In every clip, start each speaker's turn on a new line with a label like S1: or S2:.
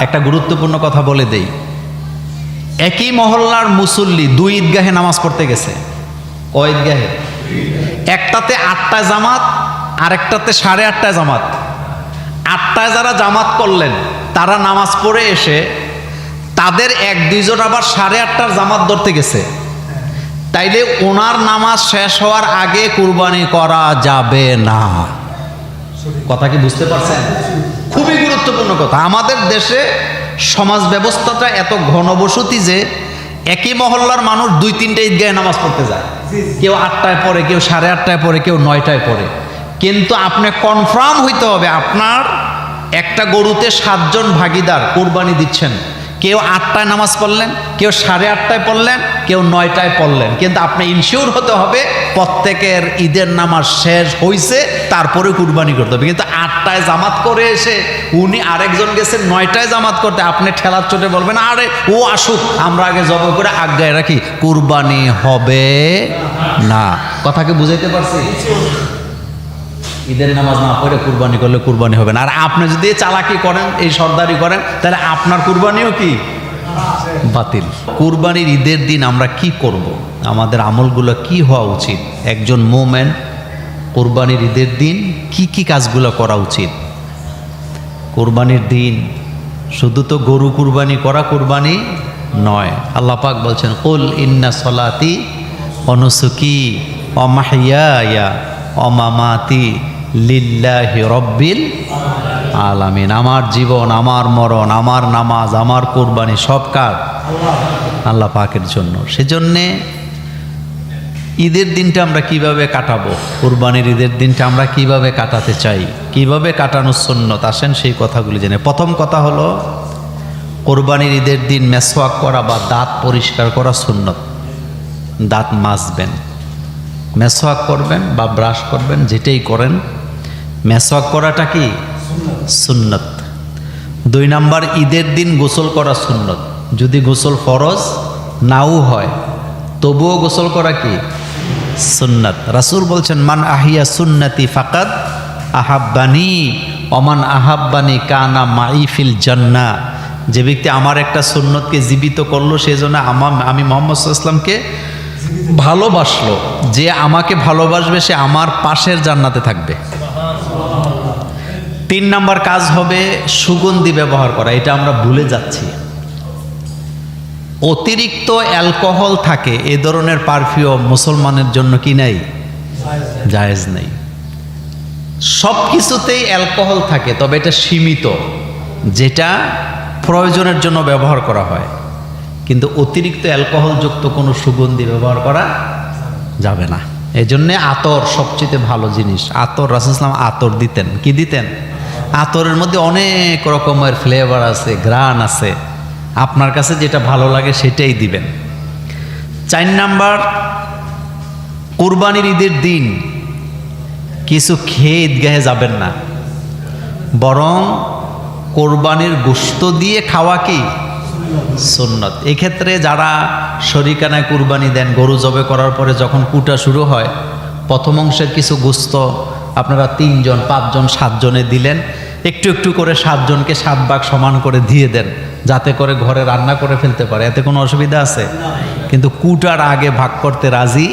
S1: একটা গুরুত্বপূর্ণ কথা বলে দেই। একই মহল্লার মুসল্লি দুই ঈদগাহে নামাজ পড়তে গেছে। ক ঈদগাহে? একটাতে আটটায় জামাত, আরেকটাতে সাড়ে আটটায় জামাত। আটটায় যারা জামাত করলেন, তারা নামাজ পড়ে এসে তাদের এক দুইজন আবার সাড়ে আটটার জামাত ধরতে গেছে। তাইলে ওনার নামাজ শেষ হওয়ার আগে কুরবানি করা যাবে না। কথা কি বুঝতে পারছেন? গুরুত্বপূর্ণ কথা। আমাদের দেশে সমাজ ব্যবস্থাটা এত ঘনবসতি যে একই মহল্লার মানুষ দুই তিনটে ঈদগাহে নামাজ পড়তে যায়। কেউ আটটায় পড়ে কেউ সাড়ে আটটায় পড়ে কেউ নয়টায় পড়ে। কিন্তু আপনি কনফার্ম হইতে হবে আপনার একটা গরুতে সাতজন ভাগিদার কোরবানি দিচ্ছেন। কেউ আটটায় নামাজ পড়লেন কেউ সাড়ে আটটায় পড়লেন কেউ নয়টায় পড়লেন। কিন্তু আপনি ইনশিওর হতে হবে, প্রত্যেকের ঈদের নামাজ শেষ হইছে, তারপরে কুরবানি করতে হবে। কিন্তু আটটায় জামাত করে এসে উনি আরেকজন গেছেন নয়টায় জামাত করতে, আপনি ঠেলার চোটে বলবেন, আরে, ও আসুক, আমরা আগে জব করে আজ্ঞায় রাখি। কুরবানি হবে না। কথাকে বুঝাইতে পারছি? ঈদের নামাজ না পড়ে কুরবানি করলে কুরবানি হবে না। আর আপনি যদি চালাকি করেন, এই সর্দারি করেন, তাহলে আপনার কুরবানিও কি? বাতিল। কুরবানির ঈদের দিন আমরা কি করব। আমাদের আমলগুলো কি হওয়া উচিত? একজন মোমেন কোরবানির ঈদের দিন কি কি কাজগুলো করা উচিত? কোরবানির দিন শুধু তো গরু কুরবানি করা কুরবানি নয়। আল্লাহ পাক বলছেন, কুল ইন্না সলাতি অনুসুকি অমাহিয়া অমামাতি লিল্লাহি রব্বিল আলামিন, আমার জীবন, আমার মরণ, আমার নামাজ, আমার কোরবানি, সব কাজ আল্লাহ পাকের জন্য। সেজন্যে ঈদের দিনটা আমরা কীভাবে কাটাবো? কোরবানির ঈদের দিনটা আমরা কীভাবে কাটাতে চাই? কীভাবে কাটানোর সুন্নত? আসেন সেই কথাগুলি জেনে। প্রথম কথা হলো, কোরবানির ঈদের দিন মেসওয়াক করা বা দাঁত পরিষ্কার করা সুন্নত। দাঁত মাজবেন। মেসওয়াক করবেন বা ব্রাশ করবেন, যেটাই করেন। মেসওয়াক করাটা কি? সুন্নত। দুই নাম্বার, ঈদের দিন গোসল করা সুন্নত। যদি গোসল ফরজ নাও হয়, তবুও গোসল করা কি? সুন্নাত। রাসূল বলছেন, মান আহিয়া সুন্নতি ফাকাদ আহাব্বানি অমান আহাব্বানি কানা মাইফিল জান্না। যে ব্যক্তি আমার একটা সুন্নতকে জীবিত করল সেই জন্য আমার আমি মোহাম্মদ ইসলামকে ভালোবাসলো। যে আমাকে ভালোবাসবে, সে আমার পাশের জান্নাতে থাকবে। তিন নাম্বার কাজ হবে সুগন্ধি ব্যবহার করা, এটা আমরা ভুলে যাচ্ছি। অতিরিক্ত অ্যালকোহল থাকে, এ ধরনের পারফিউম মুসলমানের জন্য কি নাই? জায়েজ নেই। সব কিছুতেই অ্যালকোহল থাকে, তবে এটা সীমিত, যেটা প্রয়োজনের জন্য ব্যবহার করা হয়। কিন্তু অতিরিক্ত অ্যালকোহলযুক্ত কোনো সুগন্ধি ব্যবহার করা যাবে না। এই জন্যে আতর সবচেয়ে ভালো জিনিস। আতর রাসুসলাম আতর দিতেন। কি দিতেন? আতরের মধ্যে অনেক রকমের ফ্লেভার আছে গ্রান আছে। আপনার কাছে যেটা ভালো লাগে সেটাই দিবেন। চার নাম্বার, কুরবানির ঈদের দিন কিছু খেয়ে ঈদগাহে যাবেন না। বরং কোরবানির গোস্ত দিয়ে খাওয়া কি? সুন্নত। এক্ষেত্রে যারা শরিকানায় কুরবানি দেন, গরু জবে করার পরে যখন কুটা শুরু হয়, প্রথম অংশের কিছু গোস্ত আপনারা তিনজন পাঁচজন সাতজনে দিলেন। একটু একটু করে সাতজনকে সাত ভাগ সমান করে দিয়ে দেন যাতে করে ঘরে রান্না করে ফেলতে পারে। এতে কোনো অসুবিধা আছে? কিন্তু কুটার আগে ভাগ করতে রাজি?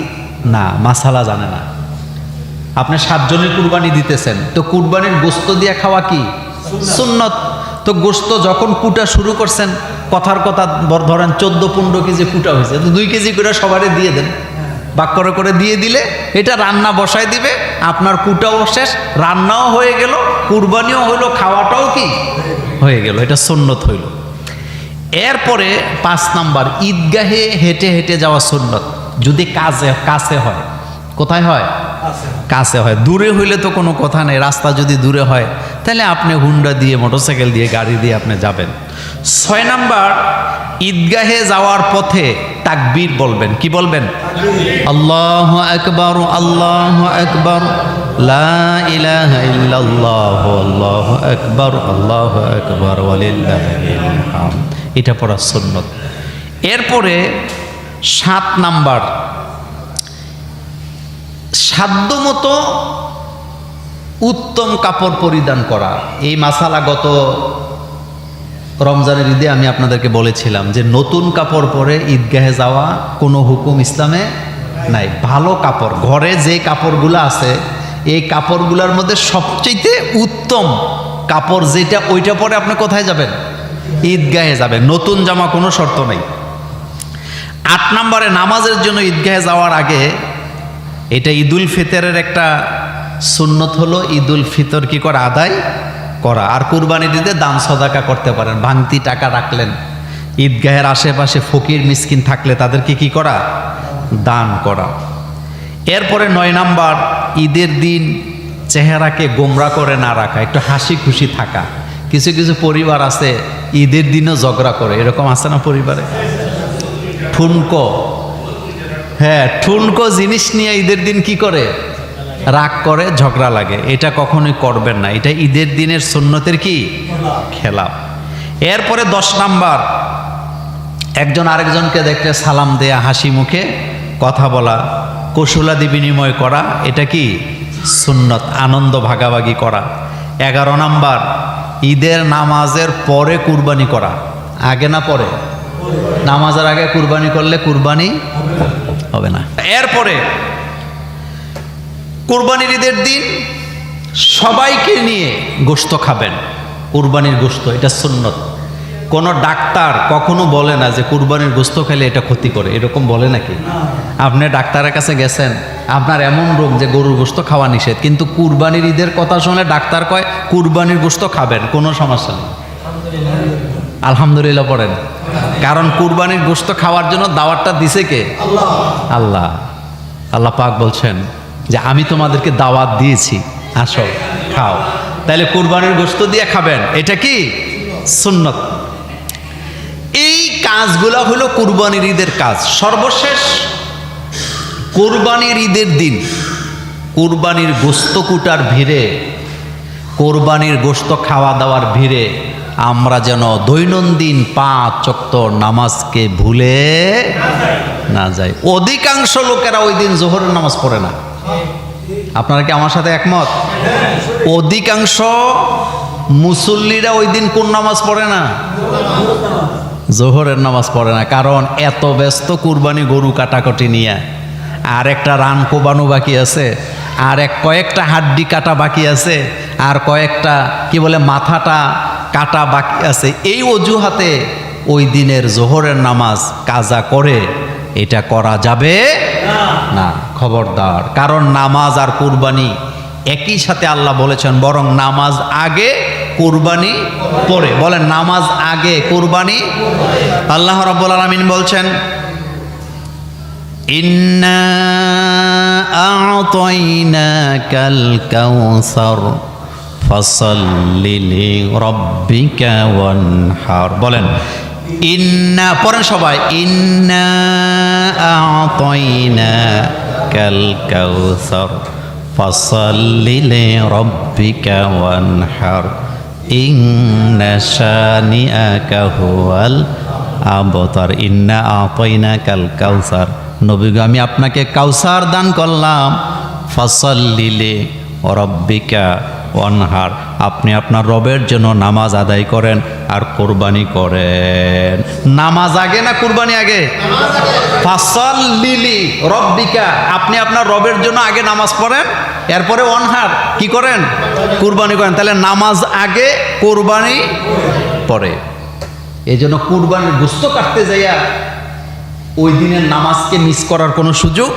S1: না মাসালা জানে না। আপনি সাতজনের কুরবানি দিতেছেন তো কুরবানির গোস্ত দিয়ে খাওয়া কি? সুন্নত। তো গোস্ত যখন কুটা শুরু করছেন কথার কথা ধরেন চোদ্দ পনেরো কেজি কুটা হয়েছে তো দুই কেজি করে সবারই দিয়ে দেন। বাক করে করে দিয়ে দিলে এটা রান্না বসায় দিবে আপনার কুটাও শেষ রান্নাও হয়ে গেল কুরবানিও হইল খাওয়াটাও কি? হয়ে গেল এটা সুন্নত হইল। এরপরে পাঁচ নাম্বার ঈদগাহে হেঁটে হেঁটে যাওয়া সুন্নত। যদি কাজে কাছে হয় কোথায় হয়। কাছে হয়। দূরে হইলে তো কোনো কথা নেই রাস্তা যদি দূরে হয় তাহলে আপনি হুন্ডা দিয়ে মোটরসাইকেল দিয়ে গাড়ি দিয়ে আপনি যাবেন। ছয় নাম্বার ঈদগাহে যাওয়ার পথে তাকবীর বলবেন, কি বলবেন? আল্লাহ আকবর আল্লাহ আকবর আল্লাহু আকবর আল্লাহু আকবর এটা পড়া সুন্নত। এরপরে সাত নাম্বার। সাধ্যমতো উত্তম কাপড় পরিধান করা। এই মাসালা গত রমজানের ঈদে আমি আপনাদেরকে বলেছিলাম যে নতুন কাপড় পরে ঈদগাহে যাওয়া কোনো হুকুম ইসলামে নাই। ভালো কাপড়। ঘরে যে কাপড়গুলো আছে, এই কাপড়গুলোর মধ্যে সবচেয়ে উত্তম কাপড় যেটা, ওইটা পরে আপনি কোথায় যাবেন? ঈদগাহে যাবেন। নতুন জামা কোনো শর্ত নেই। আট নম্বরে নামাজের জন্য ঈদগাহে যাওয়ার আগে এটা ঈদুল ফিতরের একটা সুন্নত হলো, ঈদুল ফিতর কি করে আদায়? করা। আর কুরবানি দিতে দান সদাকা করতে পারেন। ভাঙতি টাকা রাখলেন। ঈদগাহের আশেপাশে ফকির, মিসকিন থাকলে তাদেরকে কি করা? দান করা। এরপরে নয় নাম্বার, ঈদের দিন চেহারাকে গোমরা করে না রাখা, একটু হাসি খুশি থাকা। কিছু কিছু পরিবার আছে, ঈদের দিনও ঝগড়া করে। এরকম আছে না পরিবারে? ঠুনকো। হ্যাঁ ঠুনকো জিনিস নিয়ে ঈদের দিন কি করে? রাগ করে, ঝগড়া লাগে। এটা কখনোই করবেন না। এটা ঈদের দিনের সুন্নতের কি? খেলা এরপরে দশ নাম্বার। একজন আরেকজনকে দেখলে সালাম দেয়া, হাসি মুখে কথা বলা, কৌশলাদি বিনিময় করা, এটা কি? সুন্নত, আনন্দ ভাগাভাগি করা। এগারো নাম্বার, ঈদের নামাজের পরে কুরবানি করা। আগে না পরে? নামাজের আগে কুরবানি করলে কুরবানি হবে না। এরপরে কুরবানির ঈদের দিন সবাইকে নিয়ে গোস্ত খাবেন। কুরবানির গোস্ত এটা সুন্নত। কোনো ডাক্তার কখনো বলে না যে কুরবানির গোস্ত খেলে এটা ক্ষতি করে, এরকম বলে নাকি? আপনি ডাক্তারের কাছে গেছেন, আপনার এমন রোগ যে গরুর গোস্ত খাওয়া নিষেধ, কিন্তু কুরবানির ঈদের কথা শুনে ডাক্তার কয়, কুরবানির গোস্ত খাবেন, কোনো সমস্যা নেই। আলহামদুলিল্লাহ পড়েন। কারণ কুরবানির গোস্ত খাওয়ার জন্য দাওয়াতটা দিছে কে? আল্লাহ। আল্লাহ পাক বলছেন যে আমি তোমাদেরকে দাওয়াত দিয়েছি। আসো, খাও। তাহলে কুরবানির গোস্ত দিয়ে খাবেন। এটা কি? সুন্নত। এই কাজগুলো হলো কুরবানির ঈদের কাজ। সর্বশেষ কোরবানির ঈদের দিন কোরবানির গোস্ত কুটার ভিড়ে, কোরবানির গোস্ত খাওয়া দাওয়ার ভিড়ে আমরা যেন দৈনন্দিন পাঁচ চক্ত নামাজকে ভুলে না যাই। অধিকাংশ লোকেরা ওই দিন জোহরের নামাজ পড়ে না। আপনারা কি আমার সাথে একমত? অধিকাংশ মুসল্লিরা ওই দিন কোন নামাজ পড়ে না? জোহরের নামাজ পড়ে না কারণ এত ব্যস্ত কুরবানি গরু কাটাকাটি নিয়ে। আর একটা রান কোবানো বাকি আছে আর এক কয়েকটা হাড্ডি কাটা বাকি আছে আর কয়েকটা কি বলে মাথাটা কাটা বাকি আছে। এই অজুহাতে ওই দিনের জোহরের নামাজ কাজা করে এটা করা যাবে না। খবরদার, কারণ নামাজ আর কুরবানি একই সাথে আল্লাহ বলেছেন, বরং নামাজ আগে, কুরবানি পরে। বলেন, নামাজ আগে, কুরবানি আল্লাহ রাব্বুল আলামিন বলছেন, ইন্না আ'তাইনাকাল কাউসার ফাসাল্লি লিরাব্বিকা ওয়ানহার। বলেন, ইন্না, পড়েন সবাই, ইন্না আ'তাইনাকাল কাউসার, ফাসাল্লি ইন্না শানিআকা হুয়াল আবতার, ইন্না আ'তাইনাকাল কাউসার। নবীগ আমি আপনাকে কাউসার দান করলাম। ফাসাল্লিলে রব্বিকা ওয়ানহার আপনি আপনার রবের জন্য নামাজ আদায় করেন আর কোরবানি করেন। নামাজ আগে না কুরবানি আগে? ফাসাল্লিলি রব্বিকা। আপনি আপনার রবের জন্য আগে নামাজ পড়েন, এরপরে অনহার। কি করেন? কুরবানি করেন। তাহলে নামাজ আগে কোরবানি পরে। এই জন্য কুরবানির গুস্ত কাটতে যাইয়া ওই দিনের নামাজকে মিস করার কোনো সুযোগ